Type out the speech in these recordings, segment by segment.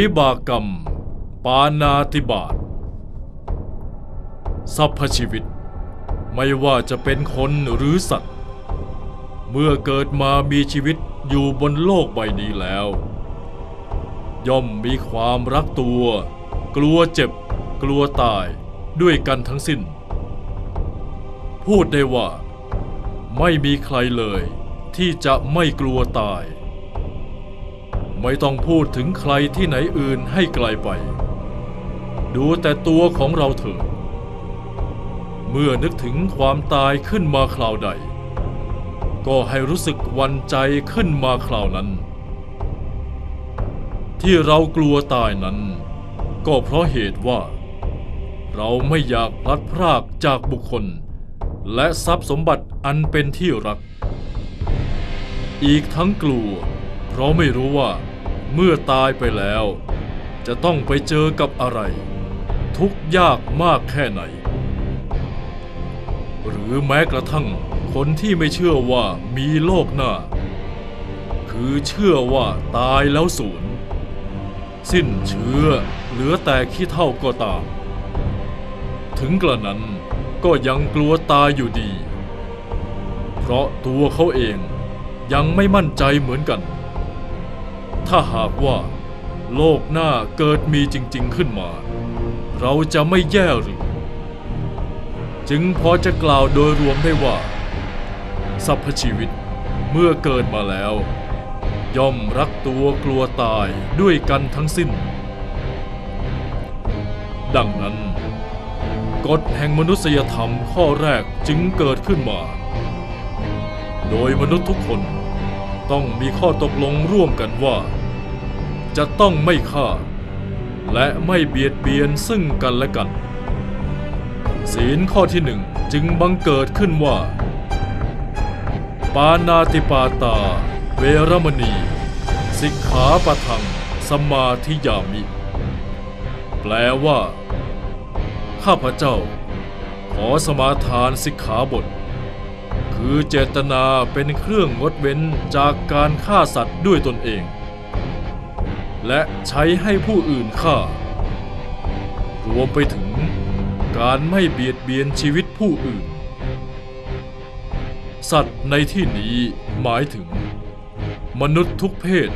วิบากกรรม ปานาติบาตสรรพชีวิต ไม่ว่าจะเป็นคนหรือสัตว์ เมื่อเกิดมามีชีวิตอยู่บนโลกใบนี้แล้ว ย่อมมีความรักตัว กลัวเจ็บ กลัวตายด้วยกันทั้งสิ้น พูดได้ว่า ไม่มีใครเลยที่จะไม่กลัวตาย ไม่ต้องพูดถึงใครที่ไหนอื่นให้ไกลไป ดูแต่ตัวของเราเถิดเมื่อนึกถึงความตายขึ้นมาคราวใด ก็ให้รู้สึกวันใจขึ้นมาคราวนั้น ที่เรากลัวตายนั้น ก็เพราะเหตุว่า เราไม่อยากพลัดพรากจากบุคคล และทรัพย์สมบัติอันเป็นที่รัก อีกทั้งกลัว เพราะไม่รู้ว่า เมื่อตายไปแล้ว จะต้องไปเจอกับอะไร ทุกยากมากแค่ไหน หรือแม้กระทั่งคนที่ไม่เชื่อว่ามีโลกหน้า คือเชื่อว่าตายแล้วสูญสิ้นเชื้อเหลือแต่ขี้เท่าก็ตาม ถึงกระนั้นก็ยังกลัวตายอยู่ดี เพราะตัวเขาเองยังไม่มั่นใจเหมือนกัน ถ้าหากว่า โลกหน้าเกิดมีจริง ๆขึ้นมา เราจะไม่แย่หรือ จึงพอจะกล่าวโดยรวมได้ว่าสรรพชีวิตเมื่อเกิดมาแล้ว ย่อมรักตัวกลัวตายด้วยกันทั้งสิ้น ดังนั้น กฎแห่งมนุษยธรรมข้อแรกจึงเกิดขึ้นมา โดยมนุษย์ทุกคน ต้องมีข้อตกลงร่วมกันว่า จะต้องไม่ฆ่า และไม่เบียดเบียนซึ่งกันและกัน ศีลข้อที่หนึ่งจึงบังเกิดขึ้นว่า ปานาติปาตา เวรมณี สิกขาปะทัง สมาธิยามิ แปลว่า ข้าพเจ้า ขอสมาทานสิกขาบท คือเจตนาเป็นเครื่องงดเว้นจากการฆ่าสัตว์ด้วยตนเอง และใช้ให้ผู้อื่นฆ่า รวมไปถึงการไม่เบียดเบียนชีวิตผู้อื่น สัตว์ในที่นี้หมายถึง มนุษย์ทุกเพศ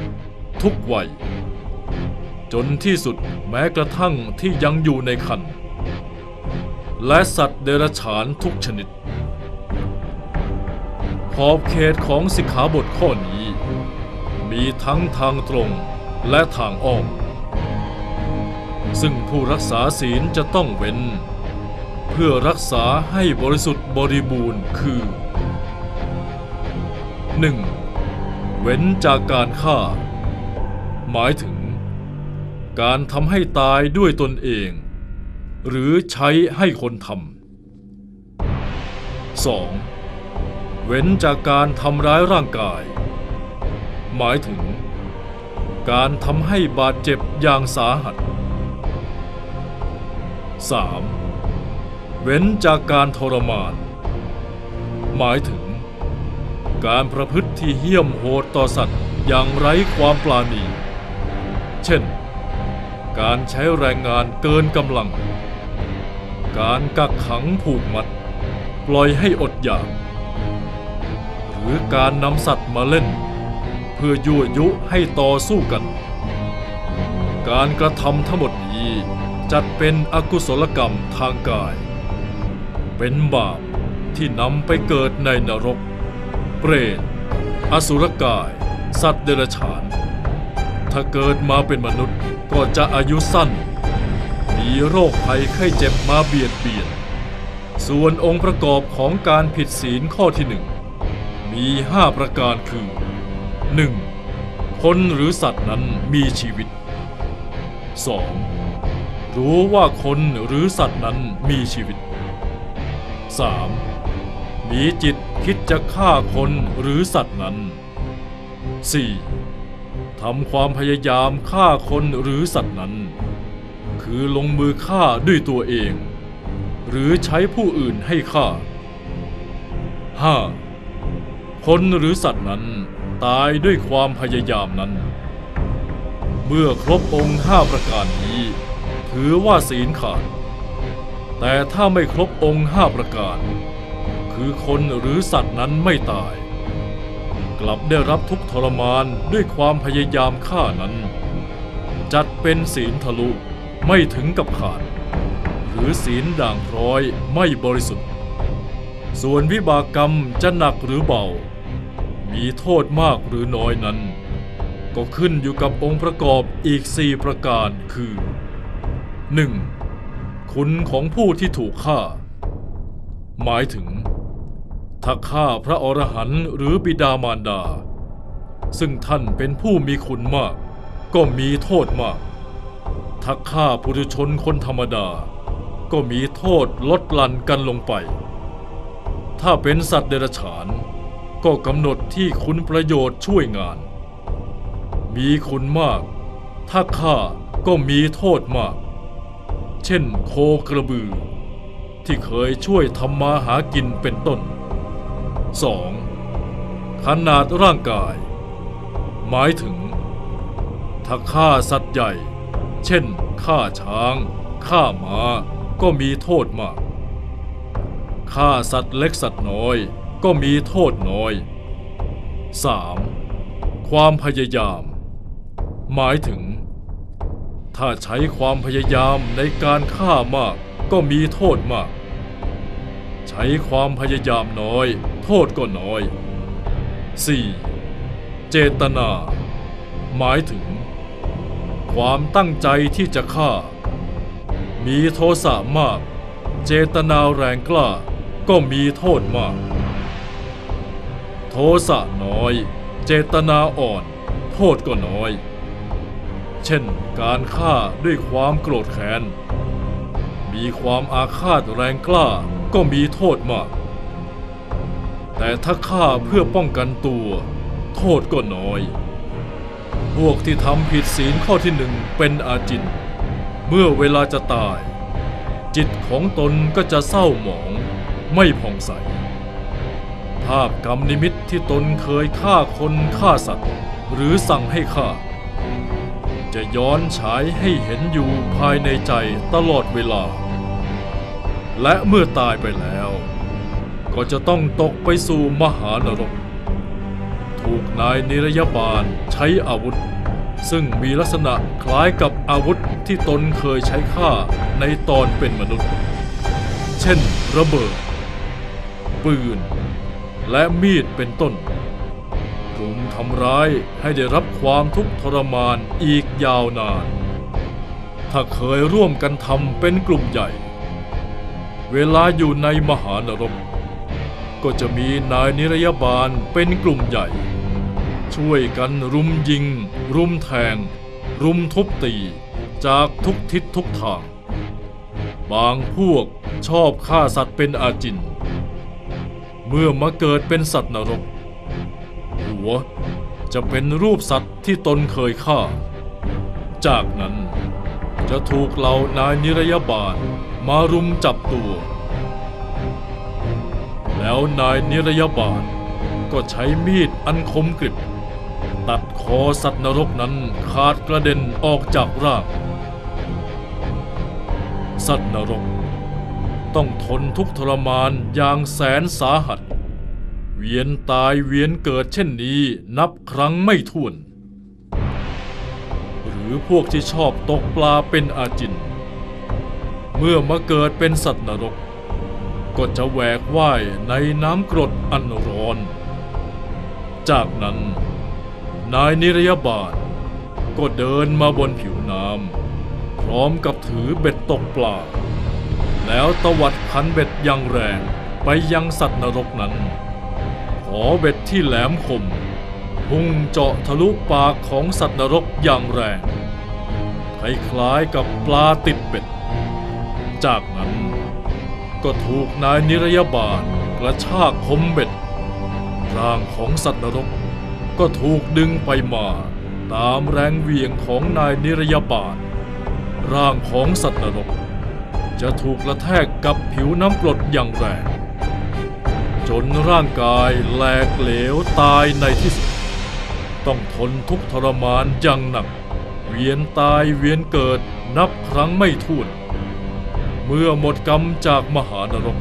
ทุกวัย จนที่สุดแม้กระทั่งที่ยังอยู่ในคันและสัตว์เดรัจฉานทุกชนิด ขอบเขตของสิกขาบทข้อนี้ มีทั้งทางตรงและทางอ้อม ซึ่งผู้รักษาศีลจะต้องเว้น เพื่อรักษาให้บริสุทธิ์บริบูรณ์คือ 1. เว้นจากการฆ่า หมายถึง การทำให้ตายด้วยตนเอง หรือใช้ให้คนทำ 2. เว้นจากการทำร้ายร่างกาย หมายถึง การทำให้บาดเจ็บอย่างสาหัส 3. เว้นจากการทรมาน หมายถึง การประพฤติที่เหี้ยมโหดต่อสัตว์อย่างไร้ความปราณี เช่น การใช้แรงงานเกินกำลัง การกักขังผูกมัด ปล่อยให้อดอยาก หรือการนำสัตว์มาเล่น เพื่อยั่วยุให้ต่อสู้กัน การกระทำทั้งหมดนี้จัดเป็นอกุศลกรรมทางกาย เป็นบาปที่นำไปเกิดในนรก เปรต อสุรกาย สัตว์เดรัจฉาน ถ้าเกิดมาเป็นมนุษย์ก็จะอายุสั้น มีโรคภัยไข้เจ็บมาเบียดเบียน ส่วนองค์ประกอบของการผิดศีลข้อที่หนึ่ง มีห้าประการคือ 1. คนหรือสัตว์นั้นมีชีวิต 2. รู้ว่าคนหรือสัตว์นั้นมีชีวิต 3. มีจิตคิดจะฆ่าคนหรือสัตว์นั้น 4. ทำความพยายามฆ่าคนหรือสัตว์นั้น คือลงมือฆ่าด้วยตัวเอง หรือใช้ผู้อื่นให้ฆ่า 5. คนหรือสัตว์นั้นตายด้วยความพยายามนั้น เมื่อครบองค์ห้าประการนี้ ถือว่าศีลขาด แต่ถ้าไม่ครบองค์ห้าประการ คือคนหรือสัตว์นั้นไม่ตาย กลับได้รับทุกทรมานด้วยความพยายามฆ่านั้น จัดเป็นศีลทะลุไม่ถึงกับขาด หรือศีลด่างพร้อยไม่บริสุทธิ์ ส่วนวิบากกรรมจะหนักหรือเบา มีโทษมากหรือน้อยนั้น ก็ขึ้นอยู่กับองค์ประกอบอีก4ประการคือ 1. คุณของผู้ที่ถูกฆ่า หมายถึง ถ้าฆ่าพระอรหันต์หรือบิดามารดา ซึ่งท่านเป็นผู้มีคุณมาก ก็มีโทษมาก ถ้าฆ่าปุถุชนคนธรรมดา ก็มีโทษลดหลั่นกันลงไป ถ้าเป็นสัตว์เดรัจฉาน ก็กำหนดที่คุณประโยชน์ช่วยงาน มีคุณมาก ถ้าฆ่าก็มีโทษมาก เช่นโคกระบือ ที่เคยช่วยทำมาหากินเป็นต้น 2. ขนาดร่างกาย หมายถึง ถ้าฆ่าสัตว์ใหญ่ เช่นฆ่าช้างฆ่าม้าก็มีโทษมาก ฆ่าสัตว์เล็กสัตว์น้อยก็มีโทษน้อย 3. ความพยายาม หมายถึง ถ้าใช้ความพยายามในการฆ่ามากก็มีโทษมาก ใช้ความพยายามน้อย โทษก็น้อย 4. เจตนา หมายถึง ความตั้งใจที่จะฆ่า มีโทสะมาก เจตนาแรงกล้า ก็มีโทษมาก โทสะน้อย เจตนาอ่อน โทษก็น้อย เช่นการฆ่าด้วยความโกรธแค้น มีความอาฆาตแรงกล้าก็มีโทษมาก แต่ถ้าฆ่าเพื่อป้องกันตัว โทษก็น้อย พวกที่ทำผิดศีลข้อที่หนึ่งเป็นอาจิน เมื่อเวลาจะตายจิตของตนก็จะเศร้าหมอง ไม่ผ่องใส ภาพกรรมนิมิตที่ตนเคยฆ่าคนฆ่าสัตว์ หรือสั่งให้ฆ่า จะย้อนฉายให้เห็นอยู่ภายในใจตลอดเวลา และเมื่อตายไปแล้ว ก็จะต้องตกไปสู่มหานรก ถูกนายนิรยาบาลใช้อาวุธซึ่งมีลักษณะคล้ายกับอาวุธที่ตนเคยใช้ฆ่าในตอนเป็นมนุษย์ เช่น ระเบิด ปืน และมีดเป็นต้นรุมทำร้ายให้ได้รับความทุกข์ทรมานอีกยาวนาน ถ้าเคยร่วมกันทำเป็นกลุ่มใหญ่ เวลาอยู่ในมหานรก ก็จะมีนายนิรยาบาลเป็นกลุ่มใหญ่ ช่วยกันรุมยิง รุมแทง รุมทุบตีจากทุกทิศทุกทาง บางพวกชอบฆ่าสัตว์เป็นอาจิน เมื่อมาเกิดเป็นสัตว์นรก หัวจะเป็นรูปสัตว์ที่ตนเคยฆ่า จากนั้นจะถูกเหล่านายนิรยาบาลมารุมจับตัว แล้วนายนิรยาบาลก็ใช้มีดอันคมกริบ ตัดคอสัตว์นรกนั้นขาดกระเด็นออกจากร่าง สัตว์นรก ต้องทนทุกทรมานอย่างแสนสาหัส เวียนตายเวียนเกิดเช่นนี้นับครั้งไม่ถ้วน หรือพวกที่ชอบตกปลาเป็นอาจิน เมื่อมาเกิดเป็นสัตว์นรก ก็จะแหวกว่ายในน้ำกรดอันร้อน จากนั้น นายนิรยาบาลก็เดินมาบนผิวน้ำพร้อมกับถือเบ็ดตกปลา แล้วตวัดคันเบ็ดอย่างแรงไปยังสัตว์นรกนั้น ขอเบ็ดที่แหลมคม พุ่งเจาะทะลุปากของสัตว์นรกอย่างแรงคล้ายๆกับปลาติดเบ็ด จากนั้นก็ถูกนายนิรยาบาลกระชากคมเบ็ด ร่างของสัตว์นรก ก็ถูกดึงไปมาตามแรงเหวี่ยงของนายนิรยาบาล ร่างของสัตว์นรก จะถูกกระแทกกับผิวน้ำกรดอย่างแรง จนร่างกายแหลกเหลวตายในที่สุด ต้องทนทุกทรมานอย่างหนัก เวียนตายเวียนเกิดนับครั้งไม่ถ้วน เมื่อหมดกรรมจากมหานรก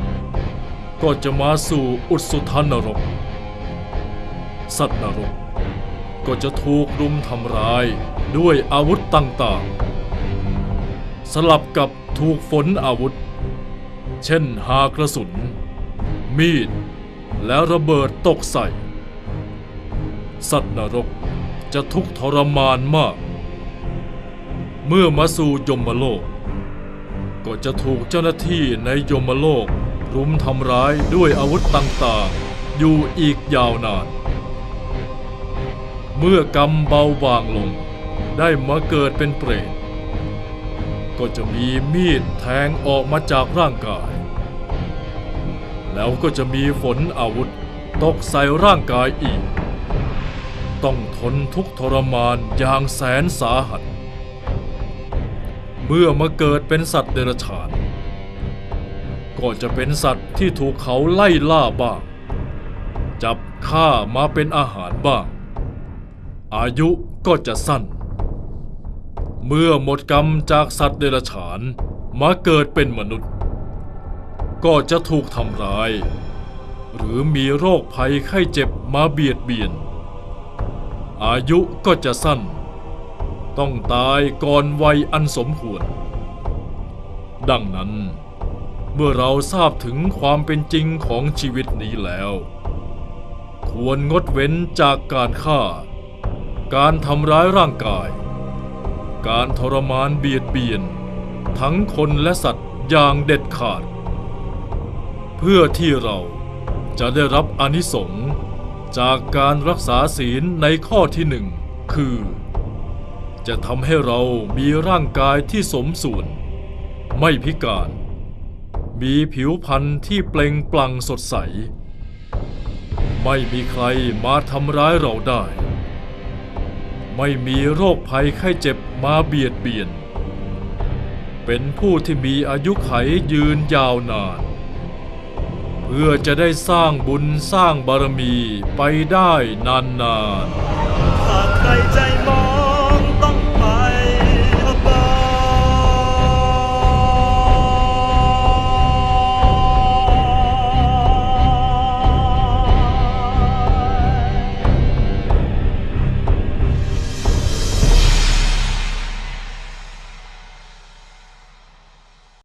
ก็จะมาสู่อุสุทานรก สัตว์นรก ก็จะถูกรุมทำร้ายด้วยอาวุธต่างๆ สลับกับ ถูกฝนอาวุธ เช่นหากระสุน มีด และระเบิดตกใส่ สัตว์นรกจะทุกข์ทรมานมาก เมื่อมาสู่ยมโลก ก็จะถูกเจ้าหน้าที่ในยมโลกรุมทำร้ายด้วยอาวุธต่างๆ อยู่อีกยาวนาน เมื่อกรรมเบาบางลงได้มาเกิดเป็นเปรต ก็จะมีมีดแทงออกมาจากร่างกาย แล้วก็จะมีฝนอาวุธตกใส่ร่างกายอีก ต้องทนทุกทรมานอย่างแสนสาหัส เมื่อมาเกิดเป็นสัตว์เดรัจฉาน ก็จะเป็นสัตว์ที่ถูกเขาไล่ล่าบ้าง จับฆ่ามาเป็นอาหารบ้าง อายุก็จะสั้น เมื่อหมดกรรมจากสัตว์เดรัจฉานมาเกิดเป็นมนุษย์ ก็จะถูกทำร้าย หรือมีโรคภัยไข้เจ็บมาเบียดเบียน อายุก็จะสั้น ต้องตายก่อนวัยอันสมควร ดังนั้น เมื่อเราทราบถึงความเป็นจริงของชีวิตนี้แล้ว ควรงดเว้นจากการฆ่า การทำร้ายร่างกาย การทรมานเบียดเบียน ทั้งคนและสัตว์อย่างเด็ดขาด เพื่อที่เราจะได้รับอนิสงส์จากการรักษาศีลในข้อที่หนึ่งคือ จะทำให้เรามีร่างกายที่สมส่วน ไม่พิการ มีผิวพรรณที่เปล่งปลั่งสดใส ไม่มีใครมาทำร้ายเราได้ ไม่มีโรคภัยไข้เจ็บ มาเบียดเบียน เป็นผู้ที่มีอายุไขยืนยาวนาน เพื่อจะได้สร้างบุญสร้างบารมีไปได้นานๆหากใครใจมอ